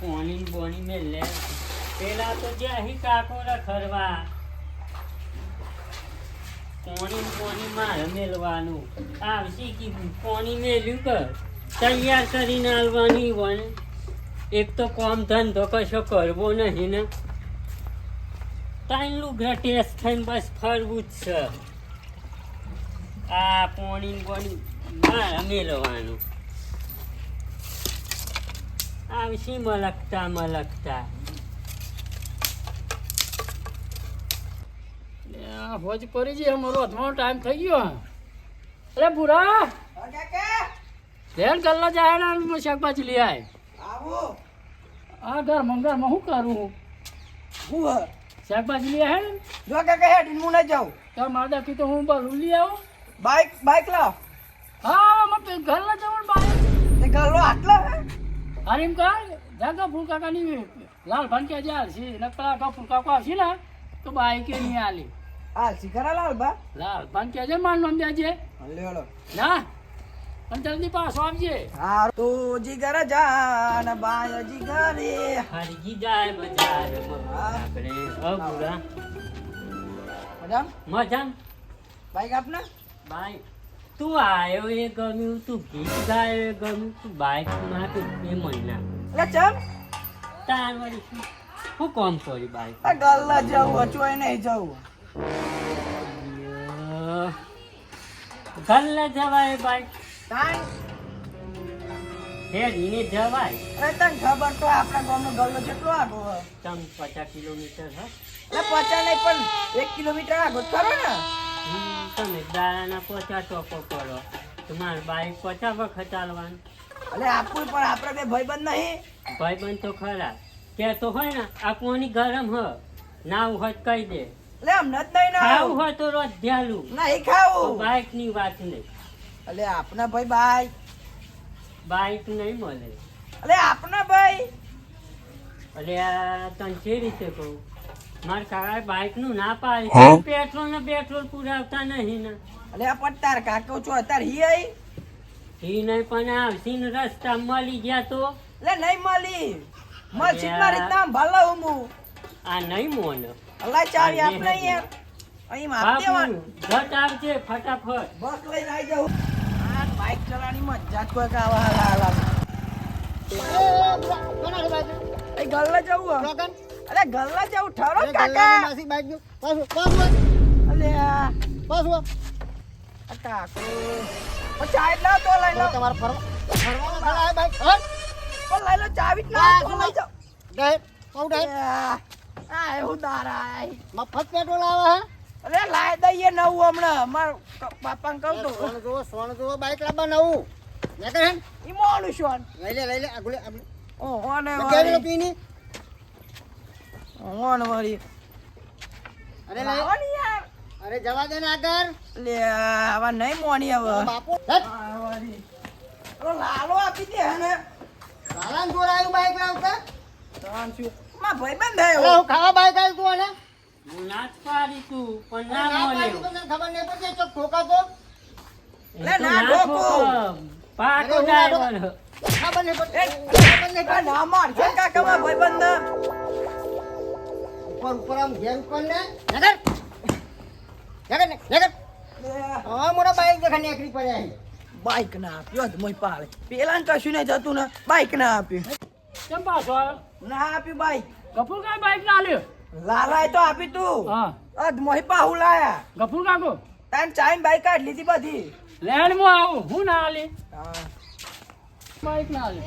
પોણી બોણી મેં લે પેલા તો જે અહીં રખડવા પોણી ને મારે મેલવાનું આવશે કીધું પોણી મેલ્યું કર તૈયાર કરીને આવવાની હોય એક તો કોમ ધંધો કશો કરવો નહીં ને ત્રણ લુગડા ટેસ્ટ થઈને બસ ફરવું જ છે આ પોણી ને બોણી લેવાનું આમ આવશે મલકતા મલકતા ભોજ પડી જઈ અમારો. હાથમાં ટાઈમ થઈ ગયો. અરે ભૂરા. લેન ગલ્લા જાય ને હું શાકભાજી લઈ આય. આ ઘર મંગારમાં શું કરું શાકભાજી લઈ આવે ને? જો કાકા હેડ હું ના જાઉં. તો મારા દાખી તો હું બરું લઈ આવું. બાઈક બાઈક લાવ. હા મને ઘરના જવાનું બાય તે ગલ્લો આટલો હે? અરે એમ કર જાગા ફૂલ કાકાની લાલ ભાન જાલ છે નકલા કા ગફુર કાકો છે ને તો બાઈક એ ની આલી હા શિખરા લાલ બા લાલ ભાન કે છે માર નામ દેજે લેડો ના પણ જલ્દી પાછો આવજે. હા તો જીગર જાન બાય જીગરે હરજી જાય બજારમાં આપણે ઓ મેડમ મજામ. બાઈક આપને? બાઈક તું આયો એ ગમ્યું તું ગીત ગાયો એ ગમ્યું તું બાઈકમાં એ મહિના. એટલે ચમ. તાર વળી શું? કોમ કામ કરી બાઈક આ ગલ્લા જવું અચવાય નહીં જવું. ગલ્લા જવાય બાઈક તાન હેરીને જવાય. અરે તને ખબર તો આપણા ગામનો ગલ્લો કેટલો આગો? તમ પચાસ કિલોમીટર હા. એટલે પચા નહીં પણ એક કિલોમીટર આગો કરો ને. તમે દાડાના પોચા ટોકો કરો. તમારે બાઈક પોચા વખત ચાલવાનું એટલે આપવું પણ આપણે બે ભાઈબંધ નહીં. ભાઈબંધ તો ખરા. કે તો હોય ને આ પોણી ગરમ હ. નાવ હોય કહી દે. એટલે અમને જ નહીં ના ખાવું હોય તો રોજ ધ્યાલું. નહીં ખાવું. બાઈકની વાત નહીં. એટલે આપના ભાઈ બાઈક બાઈક નહીં મળે. એટલે આપના ભાઈ. એટલે આ તને જે રીતે કહું? મારા કાકા બાઈકનું ના પાડી પેટ્રોલ ને પેટ્રોલ પુરાવતા નહીં ને. એટલે આ પટ્ટાર કાકો છો અત્યારે હી આઈ? એ નહીં પણ ને રસ્તા મળી ગયા તો? નહીં મળી. જ મારી રીતના ભલો હું હું આ નહીં મોન. અલ્લાહ ચાવી આપણે યાર અહીં માપ દેવાનું ઘટ આવજે ફટાફટ. બસ લઈને આવી જાઉં. આ બાઈક ચલાવવાની મજા જ કોઈ કાવા હાલા હાલા એ ગલ્લા જવું? અરે ગલ્લા જેવું ઠરો કાકા. અલે આ. આ કાકો ઓ ચાવી લાવ તો લઈ લો. ઓ લઈ લો ચાવી જ લાવ તો લઈ જાઓ. આ, આ એવું દારા આય. મફત પેટ્રોલ આવે હે? અરે લાય દઈએ નવું હમણાં. માર બાપાને કહું તો. સોનું જુઓ સોણ જુઓ બાઈક લાવવા નવું. નીકળ હેન ઈ મોણું છું લઈ લે લઈ લે આગળ ઓહો ને કેવી વારી રૂપિયાની વાળી. અરે લઈ યાર. અરે જવા દે ને આગળ. લે આવા નહીં મોણી હવે. બાપુ હેટ. ઓ લાલો આપી દે હે ને. લાલાને જોર આવ્યું બાઈક લાવતા તાન છું માં ભાઈ બંધ થયો હું. ખાવા બાઈક આવ્યું તું અને હું નાચ પાડી તું પણ ના ના મળે. પાડ્યું તો તને ખબર નહીં પડતી ચોક ઠોકાતો? લે, ના ઠોકો. પાકો હું ખબર નહીં પડતી. ખબર નહીં ના માર કાકા ભાઈ બંધ ઉપર ઉપર આમ ઘેર ઉપર ને? નગર! નગર નગર! હા મોરા બાઈક દેખા નીકળી પડ્યા. બાઈક ના આપ્યો જ મોય પાડે. પેલા ને કશું નહીં જતું ને બાઈક ના આપ્યું. કેમ પાછો ના આપ્યું બાઈક. કપૂર કાકા બાઈક ના લ્યો લાલાય તો આપી તું. હા. અધ મોહી પાહુ લાયા. ગફુર કાકો? તાન ચાઈન બાઈક કાઢ લીધી બધી. લેણ મો આવું હું ના આલી? હા. બાઈક ના આલી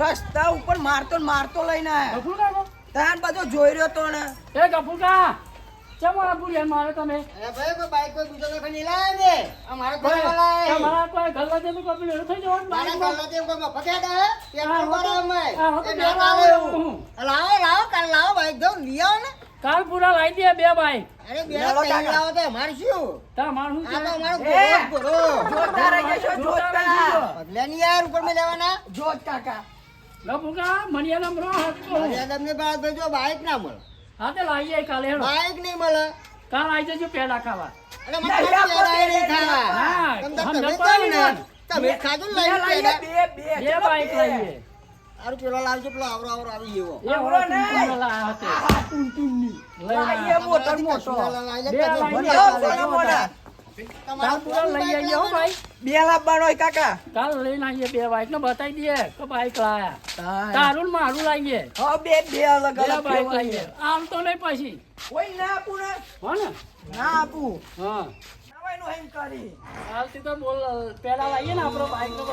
રસ્તા ઉપર મારતો મારતો લઈને આયા. ગફુર કાકો? તાન બધો જોઈ રહ્યો તો ને. એ ગફુકા ચમ આ બુરિયા મારે તમે? અરે ભાઈ કોઈ બાઈક કોઈ બીજો નહીં લાવે ને આ ઘર વાળા એ. તમારા કોઈ ગલ્લા જેવું કપડું એવું થઈ જવાનું મારા ઘર વાળા જેવું કોઈ મફત દે હે? પેટ્રોલ હા, અમે. તો એ બે કાલે લાવો. લાવો લાવો કાલ લાવો બાઈક. જાઉં લઈ આવો ને. કાલ પૂરા લાવી દે બે બાઈક. અરે બે કાલ લાવો તો અમારે શું? તા મારું આ તો શું અમારો એ! ગોળો જોતા રહી જશો જોતા બદલે નહીં યાર ઉપર મેં લેવાના? જોત કાકા. હતો બાદ બાઈક ના મળે. હા તે લાવી જાય કાલે હેડો. બાઈક નહીં મળે. કાલ આવી જજો પેલા ખાવા. અરે મને પેડા નહીં ખાવા. તમે તમે ને. તમે લાવીએ, પેડા. બે બે બે બાઈક બે. લાવીએ પેલો લાવજો પેલો આવરો આવરો આવી ટૂન મોટો બે લે. સોના પૂરા લઈ આવીએ હો ભાઈ. બે લાવવાનો હોય કાકા. કાલ લઈને આવીએ બે બાઈક ને બતાવી દઈએ કે બાઈક લાયા. તારું. મારું લાવીએ. હા બે બે અલગ અલગ બાઈક લાવીએ. આમ તો નહીં પછી. કોઈ ના આપું ને? હો ને? ના આપું. હા. તો બોલ પેલા લાવીએ ને આપણો બાઈક નો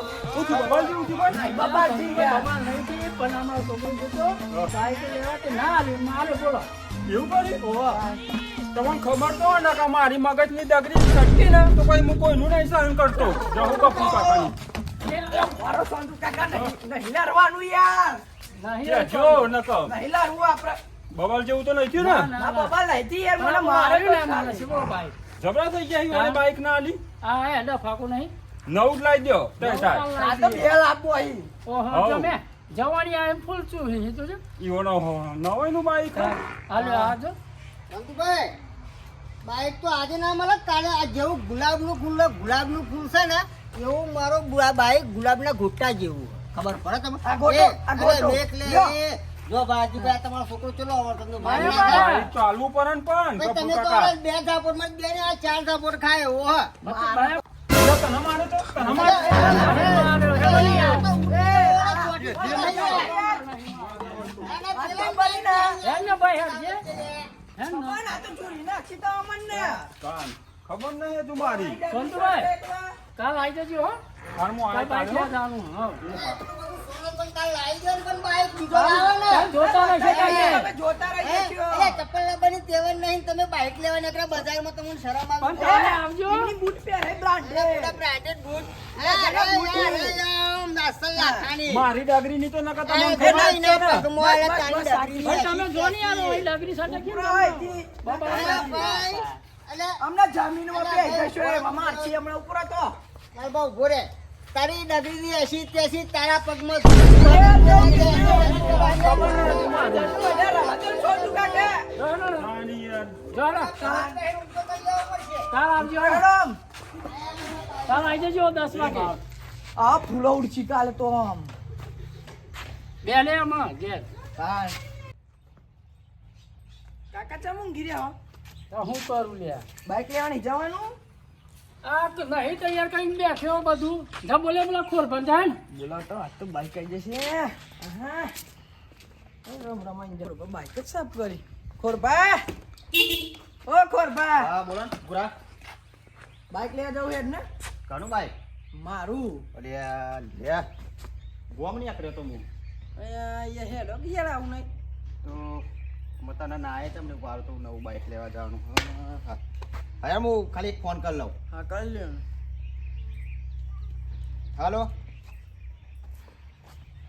બાબાજી ગયા. બબાલ નહીં થઈ, પણ અમારો છોકરો જતો બાઈક લેવા તે ના આવ્યું મારે બોલો. એવું કર્યું? ઓહો. તમને ખબર તો ના ને કે મારી મગજની દગરી છટકી ને તો કોઈ હું કોઈનું નહીં સહન કરતો. જહુ કપૂર કાકાની મારો સોનુ કાકા નહીં નહીં લારવાનું યાર. નહીં જે જો ન કહો નહીં લારવું આપણે. બવાલ જેવું તો નહીં થયું ને? ના, ના ના. બાબા યાર મને મારે ને ભાઈ. જબરા થઈ ગયા બાઈક ના આલી? આ હે ફાકો નહીં. નવું જ લાવી દો થાય. આ તો બે લાવવું અહીં. ઓહો જમે જવાની આ એમ ફૂલ છું હે તો જો. ઈવોનો નવાઈનું બાઈક હાલે આજો જો. શંકુભાઈ બાઈક તો આજે ના મળે કાલે આ જેવું ગુલાબનું ફૂલ ગુલાબનું ફૂલ છે ને એવું મારો બાઈક ગુલાબના ઘૂંટા જેવું ખબર પડે તમે. જો તમારો છોકરો ચલો તમને ચાલવું પડે પણ તમે તો બે ઝાપોટમાં બે આ ચાર ઝાપોટ ખાય એવો હે. તને મારે તો તને મારે ભાઈ ખબર નહીં તું મારી. કાલ આવી જજો હો. કાલ બાઈક જવાનું હો સોનું પણ દો પણ બાઈક બીજો લાવો ને. જોતા રહેશે કાલે. તમે જોતા હે? રહીએ એટલે ચપ્પલ લેવાની તેવન નહીં તમે બાઈક લેવા નીકળ્યા બજારમાં તમને શરમ આવે પણ આવજો બૂટ પહેરે બ્રાન્ડ. મારી તો ખબર ના છે ને. બસ, બસ, બસ, ડગરી તમે જો નહીં સાથે કેમ. બાબા અરે અમને જમીનમાં બે જશો એમાં મારછી હમણાં ઉપર હતો મારો બહુ ઊભો રે. તારી ડગરીની એસી તેસી તારા પગમાં જો ને, જો ને, કાલ કાલ આવજો મેડમ, કાલ આવી જજો દસ વાગે આ ફૂલો ઉડછી કાલે તો આમ બે લે આમાં ઘેર કાકા ચમ ગીર્યા તો હું કરું લે બાઈક લેવાની જવાનું? આ તો નહીં તૈયાર કરીને બેઠ્યો બધું. જા બોલે બોલા ખોર પણ જાય ને આજ તો બાઈક આવી જશે. આહા. રમ રમાઈને જરો બાઈક જ સાફ કરી. ખોરબા ઓ ખોરબા હા બોલો ને બાઈક લેવા જવું હેડ ને કાનું બાઈક મારું. અરે લે. ગોમ નહીં આકર્યો તો હું. અહીંયા હેડ હો, આવું નહીં. તો બતાના ના આવે તમને વાર તો નવું બાઈક લેવા જવાનું. હા, હા. હા હું ખાલી ફોન કરી લઉં. હા કરી લે હાલો.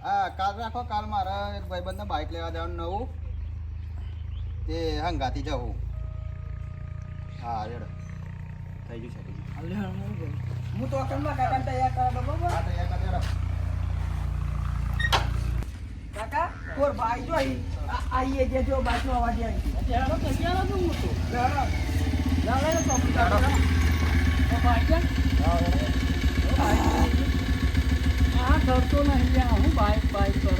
હા કાલ રાખો કાલ મારા એક ભાઈબંધને બાઇક લેવા જવાનું નવું. તે હંગાથી જવું. હા રેડ. થઈ ગયું છે ગયું. હા, તો અકલમાં તૈયાર કરાવતો બરોબર? હા તો એક કાકા ખોરભા આવી જો અહીં. આ- આઈએ જે જો બાજુ અવાજ આવી અત્યારે તો તૈયાર હતું હું તો ગયો જા લે ચોકીદાર જા. તો ભાઈ જા. આ કરતો નહીં હું બાઈક બાઈક કરો.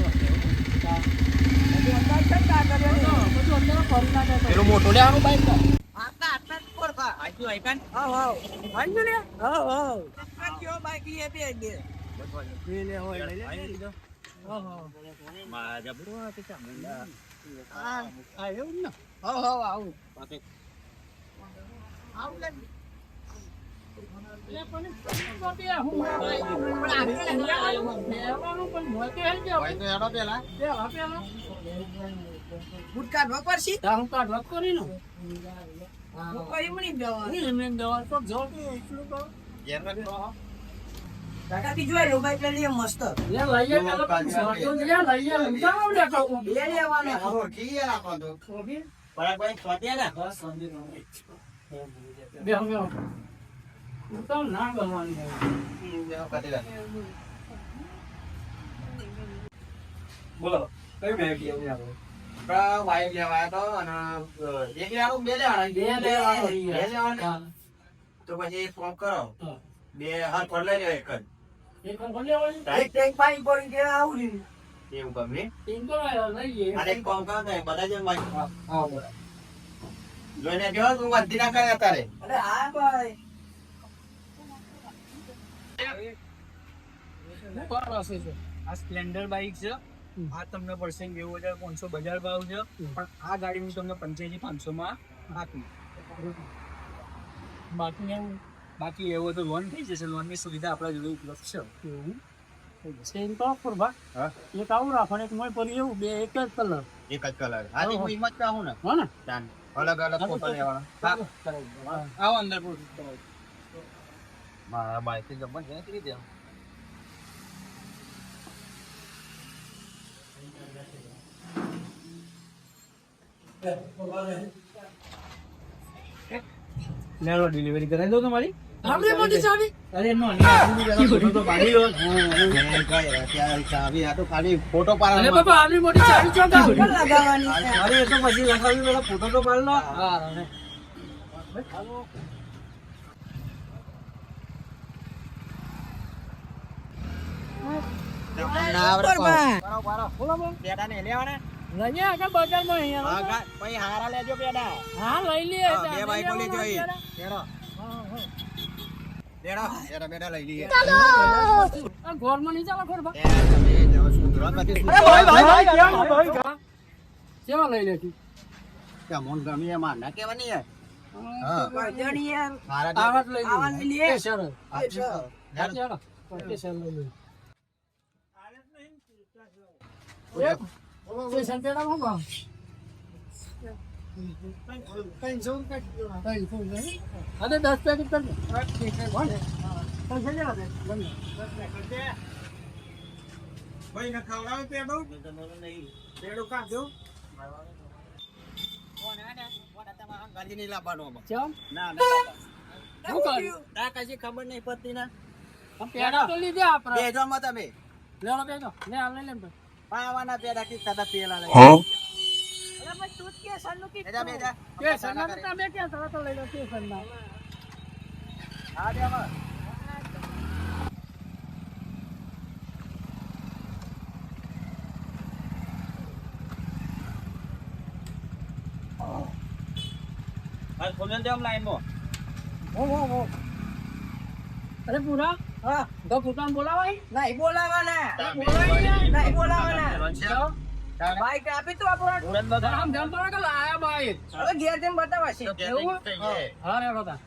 પેલું મોટું લેવાનું બાઈક તો આટલા આટલા જ ખોરખા. હાવ, હાવ. હાલ ને લે. હાવ. આ કયો બાઈક લઈએ બે બે. બે લે હોય, લે. હા, આ એવું ને આવું. હું હું. હું. હું એમ દવા તો જો કે એટલું કહું. ઘેર રાખો. કાકા થી જોઈ લો લઈ લઈએ મસ્ત લે લઈએ લે લઈએ લેવાના? બરાબર, ભાઈ, સ્વાધ્યાય ને? બેહો ના કાઢી બોલો કઈ તો અને એક લેવાનું બે લેવાના. બે લેવાનું બે યાર. તો પછી એક ફોન કરો. બે હાથ પર લઈ એક જ. એક. ટેન્ક પાણી પડી કે આવું એવું ગમે. લઈએ. કામ ને બધા જે વાઈફ જોઈને જો તું વધતી ના કરે તારે. અરે હા ભાઈ કોણ હશે છે? આ સ્પ્લેન્ડર બાઇક છે. આ તમને પડશે નેવું હજાર પાંચસો બજાર ભાવ છે. પણ આ ગાડી હું તમને પંચ્યાસી પાંચસો માં આપી. બાકી એવું? બાકી એવો તો લોન થઈ જશે. લોનની સુવિધા આપણા જોડે ઉપલબ્ધ છે. એવું. સેમ તો પૂરબા. હા? એક આવું રાખો ને એક મોય પડી એવું બે એક જ કલર એક જ કલર હા હું. હિંમત કહું ને. હો ને? ચાલ અલગ અલગ ફોટો લેવાના. આવો અંદર મારા બાઈકથી જમવા જાય કરી દે લેલો ડિલિવરી કરાવી દો તમારી? આપણી મોટી ચાવી? અરે નો તો પાડી લો ચાવી આ તો ખાલી ફોટો અરે બાબા આપણી મોટી ચાવી ચો ગાવ? લગાવવાની અરે એ તો પછી લખાવી પેલા ફોટો તો પાડી લો હા. ના લેવાના લઈએ આગળ બજારમાં અહીંયા. હા, ગા- પછી હારા લેજો હા લઈ હા, બે બાઈકો લેજો પેડો. પેડા, પેડા લઈ લઈએ. આ નહીં ચાલો તમે. કેવા લઈ લેતી કે મોન ગમી એ ના યાર. હા. યાર. લઈ સંતેડા હું કહું? હા તો દસ પેકેટ કરજો. પૈસા લેવા દે. બંને. ભાઈ ને ખવડાવે પેડો પેડો? ખબર નહીં પડતી ને. પેડા તો લીધા આપણે. બેજો તમે. લેવાનો બેસો. લે આ લઈ લે પાવાના પેડા કી કદા પેલા લઈ. અરે ભાઈ તું કે સનનું કીધું. બેજા, બેજા. કે સરના તો તમે તો લઈ લો કે સરના. હા, બે આમાં. હાલ ખોલેલ દે આમ લાઈનમાં. હો, હો, હો. અરે પૂરા હા તો પૂરા બોલાવાય નહીં બોલાવાના બોલાવાય નહીં બોલાવાના. બાઈક આપી તો આપણો આમ ધ્યાન પડે કે લાયા ભાઈ હવે ઘેર જઈને બતાવશે. એવું? હા. રે બધા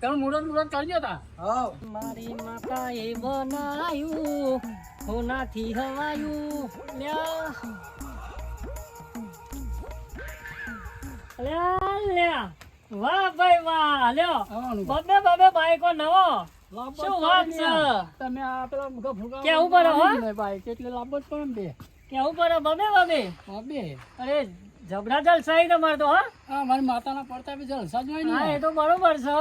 તમે મુરત મુરત કરજો તા. હવ. મારી માતાએ બનાયું હોનાથી હવાયું. લ્યા. લ્યા લ્યા. વાહ ભાઈ વાહ લ્યો. બબે બબે બાઈકો નવો. લાંબો શું વાત છે? તમે આ પેલા કેવું પડે, હો? ને એટલે લાંબો જ પડે બે. કેવું પડે બબે બબે હા બે અરે જબરા જલસાઈ તમારે તો હા હા મારી માતાના પડતા બી જલસા જ હોય હા એ તો બરોબર છે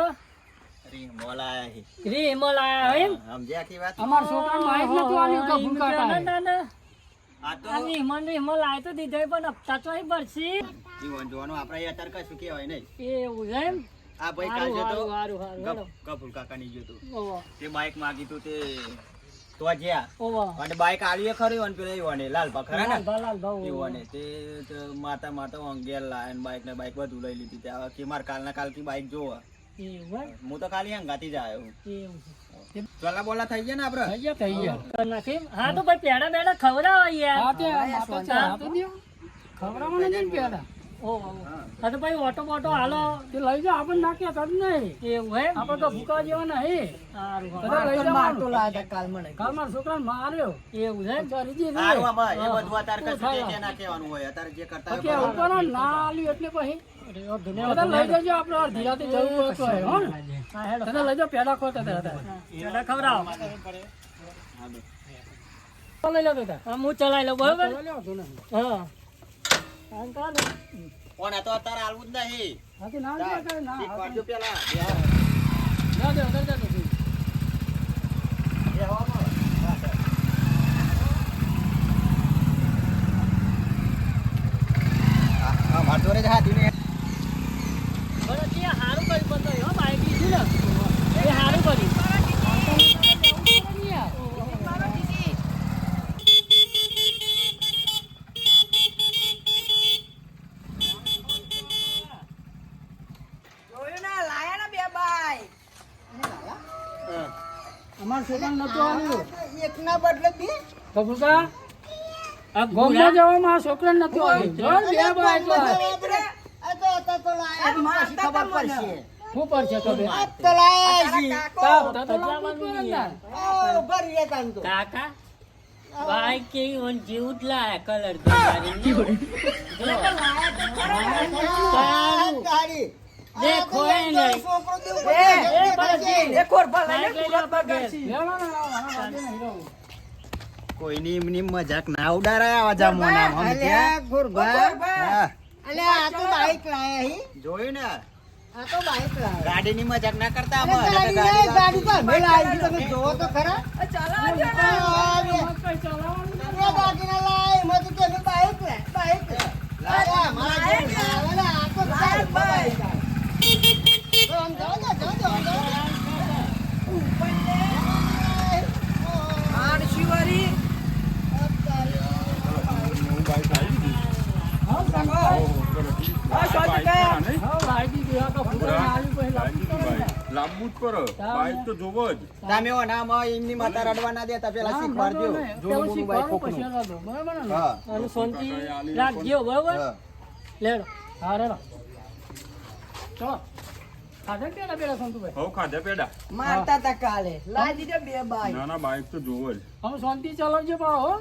રીંગ મોલાયા છે. રી હિમલ આયા એમ સમજ્યા આખી વાત? અમાર છોકરા માહિત નતું આલ્યું કે ફૂંકા ના, ના, ના. આ તો આ વિમલ વિમલ આય તો દીધો પણ હપ્તા તો અહીં ભરશે જીવન જોવાનું આપણે અત્યારે કશું કહેવાય નહીં. એવું છે એમ આ ભાઈ કાલ જતો હારું, હારું, હારું, ગપ- ગફુર કાકાની ગયો તો. બાઈક માગી તું તે તો જ્યાં. અને બાઈક આલીએ ખરી અને પેલા ઈવાને લાલ ખરા ને? ઈવાને તે માતા માતા અંગેર લાય બાઈક ને બાઈક બધું લઈ લીધી. તે કે માર કાલના કાલ કી બાઈક જોવા. એવું હું તો ખાલી હંગાતી જ આવ્યો. એવું છે. ચોલા બોલા થઈ ગયા ને આપડે? થઈ ગયા થઈ ગયા. નથી? હા તો ભાઈ પેડા બેડા ખવડાવો યાર. હા તે આ માતા ચા તો દ્યો. ખવડાવવાના જ પેડા. હા તો ભાઈ ઓટો બોટો હાલો. તે લઈ જાઓ આપણે નાખ્યા તો જ નહીં એવું હે આપણે તો ભૂકા જેવા નહીં હારું, હારું. બધા મારતો લાયા કાલ મને. કાલ મારા છોકરાને માર્યો. એવું એ બધું કશું કે ના કહેવાનું હોય અત્યારે જે કરતા પછી હોય ના એટલે લઈ જજો આપણે અડધી જવું હોય તો એ, હો ને? હા, હેડો. તને લઈ જાઓ પેડા ખોતા. પેડા લઈ લો બેટા. હું ચલાવી લઉં બરોબર? ને. હા. આ તો અત્યારે આલવું જ નહીં. ના. પેલા ના દે, કરી દે તો તું. અમારા છોકરાને નતું આવ્યું. એકના બદલે બે. કપૂરકા આ ગોમમાં ભૂરા? છોકરાને નતું આવ્યું. જો બે બાઈક લાયા. આ તો હતા તો લાયા. પછી ખબર પડશે શું પડશે ખબર આ તો લાયા છે. તાપ તો તો લાવવું જ પડે ને. આ ભરી રહેતા તો. કાકા બાઈક કેવી ઓન જેવું જ લાયા કલર તો ગાડી દેખો એ નહીં છોકરો દેવું એ, બાઈક ને. કોઈની એમની મજાક ના ઉડારાય આવા જામોના અલ્યા ગુરબા. અલ્યા આ તો બાઈક લાયા હી. જોયું ને? આ તો બાઈક લાયા. ગાડીની મજાક ના કરતા અમે ગાડી ગાડી તો અમે લાવી તમે જોવો તો ખરા. આ ચલાવવા દે ને. આ બે- એમાં કઈ ચલાવવાનું બે દાગીના લાય, એમાં તો બાઈક લે બાઈક લે લાયા મારા લાવે આ તો બાઈક, લાવવું જ જ પડે બાઈક તો જોવો જ તમે ઓનામાં એમની માતા રડવા ના દેતા પેલા શીખવાડજો. ચલો. ખાધા પેડા પેલા પેલા સંતુભાઈ? હવ ખાધા પેડા. મારતા તા કાલે. લાવી દીધો બે બાઈક ના ના બાઈક તો જોવો જ. હવે શાંતિ ચલાવજો પાછો, હો.